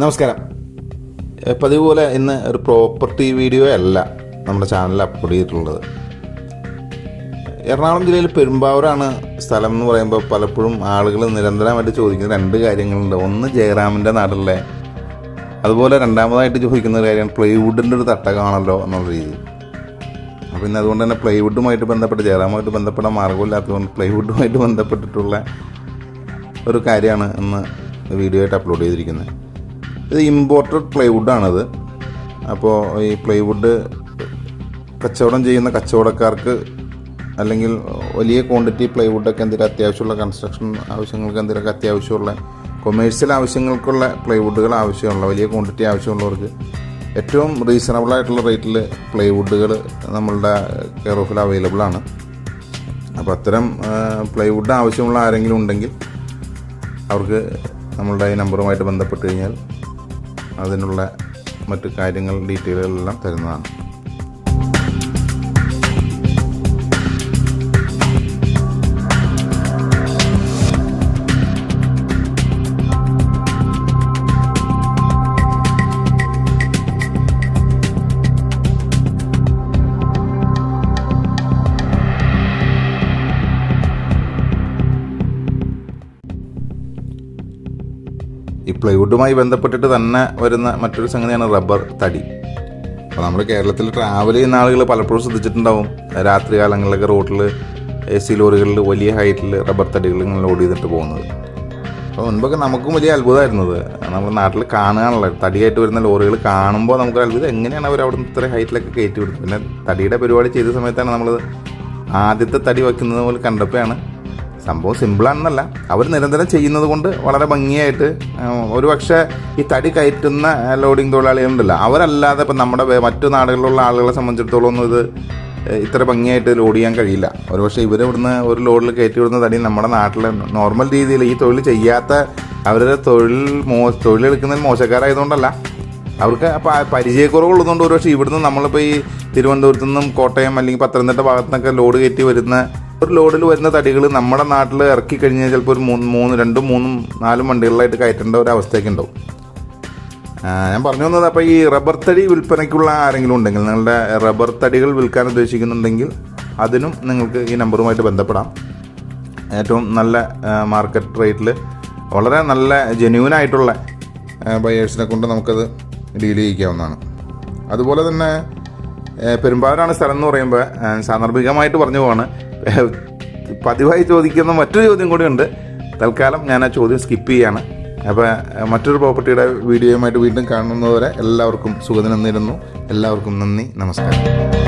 നമസ്കാരം. പതിവ് പോലെ ഇന്ന് ഒരു പ്രോപ്പർട്ടി വീഡിയോ അല്ല നമ്മുടെ ചാനലിൽ അപ്ലോഡ് ചെയ്തിട്ടുള്ളത്. എറണാകുളം ജില്ലയിൽ പെരുമ്പാവൂരാണ് സ്ഥലം എന്ന് പറയുമ്പോൾ പലപ്പോഴും ആളുകൾ നിരന്തരമായിട്ട് ചോദിക്കുന്ന രണ്ട് കാര്യങ്ങളുണ്ട്. ഒന്ന് ജയറാമിന്റെ നാടല്ലേ അതുപോലെ രണ്ടാമതായിട്ട് ചോദിക്കുന്ന ഒരു കാര്യമാണ് പ്ലൈവുഡിന്റെ ഒരു തട്ടകമാണല്ലോ എന്നുള്ള രീതി. അപ്പോൾ പിന്നെ അതുകൊണ്ട് തന്നെ പ്ലൈവുഡുമായിട്ട് ബന്ധപ്പെട്ട് ജയറാമുമായിട്ട് ബന്ധപ്പെട്ട മാർഗമില്ലാത്തതുകൊണ്ട് പ്ലൈവുഡുമായിട്ട് ബന്ധപ്പെട്ടിട്ടുള്ള ഒരു കാര്യമാണ് ഇന്ന് വീഡിയോ ആയിട്ട് അപ്ലോഡ് ചെയ്തിരിക്കുന്നത്. ഇത് ഇമ്പോർട്ടഡ് പ്ലൈവുഡാണത് അപ്പോൾ ഈ പ്ലൈവുഡ് കച്ചവടം ചെയ്യുന്ന കച്ചവടക്കാർക്ക് അല്ലെങ്കിൽ വലിയ ക്വാണ്ടിറ്റി പ്ലൈവുഡൊക്കെ എന്തെങ്കിലും അത്യാവശ്യമുള്ള കൺസ്ട്രക്ഷൻ ആവശ്യങ്ങൾക്ക് എന്തെങ്കിലുമൊക്കെ അത്യാവശ്യമുള്ള കൊമേഴ്സ്യൽ ആവശ്യങ്ങൾക്കുള്ള പ്ലൈവുഡുകൾ ആവശ്യമുള്ള വലിയ ക്വാണ്ടിറ്റി ആവശ്യമുള്ളവർക്ക് ഏറ്റവും റീസണബിൾ ആയിട്ടുള്ള റേറ്റിൽ പ്ലൈവുഡുകൾ നമ്മളുടെ കെയർ ഓഫിൽ അവൈലബിൾ ആണ്. അപ്പോൾ അത്തരം പ്ലൈവുഡ് ആവശ്യമുള്ള ആരെങ്കിലും ഉണ്ടെങ്കിൽ അവർക്ക് നമ്മളുടെ ഈ നമ്പറുമായിട്ട് ബന്ധപ്പെട്ട് കഴിഞ്ഞാൽ അതിനുള്ള മറ്റു കാര്യങ്ങൾ ഡീറ്റെയിലുകളെല്ലാം തരുന്നതാണ്. പ്ലൈവുഡുമായി ബന്ധപ്പെട്ടിട്ട് തന്നെ വരുന്ന മറ്റൊരു സംഗതിയാണ് റബ്ബർ തടി. അപ്പോൾ നമ്മൾ കേരളത്തിൽ ട്രാവൽ ചെയ്യുന്ന ആളുകൾ പലപ്പോഴും ശ്രദ്ധിച്ചിട്ടുണ്ടാവും. രാത്രി കാലങ്ങളിലൊക്കെ റോട്ടിൽ എ സി ലോറികളിൽ വലിയ ഹൈറ്റിൽ റബ്ബർ തടികൾ ഇങ്ങനെ ലോഡ് ചെയ്തിട്ട് പോകുന്നത്. അപ്പോൾ മുൻപൊക്കെ നമുക്കും വലിയ അത്ഭുതമായിരുന്നത്. നമ്മൾ നാട്ടിൽ കാണുകയാണല്ലോ തടിയായിട്ട് വരുന്ന ലോറികൾ കാണുമ്പോൾ നമുക്ക് അത്ഭുതം എങ്ങനെയാണ് അവർ അവിടെ നിന്ന് ഇത്ര ഹൈറ്റിലൊക്കെ കയറ്റി വിടുന്നത്? പിന്നെ തടിയുടെ പരിപാടി ചെയ്ത സമയത്താണ് നമ്മൾ ആദ്യത്തെ തടി വയ്ക്കുന്നത് പോലെ കണ്ടപ്പോഴാണ് സംഭവം സിമ്പിളാണെന്നല്ല അവർ നിരന്തരം ചെയ്യുന്നത് കൊണ്ട് വളരെ ഭംഗിയായിട്ട് ഒരു പക്ഷേ ഈ തടി കയറ്റുന്ന ലോഡിംഗ് തൊഴിലാളികളുണ്ടല്ലോ. അവരല്ലാതെ ഇപ്പം നമ്മുടെ മറ്റു നാടുകളിലുള്ള ആളുകളെ സംബന്ധിച്ചിടത്തോളം ഒന്നും ഇത് ഇത്ര ഭംഗിയായിട്ട് ലോഡ് ചെയ്യാൻ കഴിയില്ല. ഒരു പക്ഷേ ഇവർ ഇവിടുന്ന് ഒരു ലോഡിൽ കയറ്റി വിടുന്ന തടി നമ്മുടെ നാട്ടിൽ നോർമൽ രീതിയിൽ ഈ തൊഴിൽ ചെയ്യാത്ത അവരുടെ തൊഴിൽ മോ തൊഴിലെടുക്കുന്നതിൽ മോശക്കാരായതുകൊണ്ടല്ല. അവർക്ക് പരിചയക്കുറവുള്ളതുകൊണ്ട് ഒരു പക്ഷേ ഇവിടുന്ന് നമ്മളിപ്പോൾ ഈ തിരുവനന്തപുരത്തു നിന്നും കോട്ടയം അല്ലെങ്കിൽ പത്തനംതിട്ട ഭാഗത്തു നിന്നൊക്കെ ലോഡ് കയറ്റി വരുന്ന ഒരു ലോഡിൽ വരുന്ന തടികൾ നമ്മുടെ നാട്ടിൽ ഇറക്കി കഴിഞ്ഞാൽ ചിലപ്പോൾ ഒരു മൂന്ന് മൂന്ന് രണ്ടും മൂന്നും നാലും വണ്ടികളിലായിട്ട് കയറ്റേണ്ട ഒരു അവസ്ഥയൊക്കെ ഉണ്ടാവും. ഞാൻ പറഞ്ഞു വന്നത് അപ്പോൾ ഈ റബ്ബർ തടി വിൽപ്പനയ്ക്കുള്ള ആരെങ്കിലും ഉണ്ടെങ്കിൽ നിങ്ങളുടെ റബ്ബർ തടികൾ വിൽക്കാൻ ഉദ്ദേശിക്കുന്നുണ്ടെങ്കിൽ അതിനും നിങ്ങൾക്ക് ഈ നമ്പറുമായിട്ട് ബന്ധപ്പെടാം. ഏറ്റവും നല്ല മാർക്കറ്റ് റേറ്റിൽ വളരെ നല്ല ജെന്യൂനായിട്ടുള്ള ബയേഴ്സിനെ കൊണ്ട് നമുക്കത് ഡീൽ ചെയ്യിക്കാവുന്നതാണ് അതുപോലെ തന്നെ പെരുമ്പാടാണ് സ്ഥലം എന്ന് പറയുമ്പോൾ സാന്ദർഭികമായിട്ട് പറഞ്ഞു പോവാണ്. പതിവായി ചോദിക്കുന്ന മറ്റൊരു ചോദ്യം കൂടി ഉണ്ട്. തൽക്കാലം ഞാൻ ആ ചോദ്യം സ്കിപ്പ് ചെയ്യാണ്. അപ്പോൾ മറ്റൊരു പ്രോപ്പർട്ടിയുടെ വീഡിയോയുമായിട്ട് വീണ്ടും കാണുന്നതുവരെ എല്ലാവർക്കും സുഖദിനം നേരുന്നു എല്ലാവർക്കും നന്ദി നമസ്കാരം.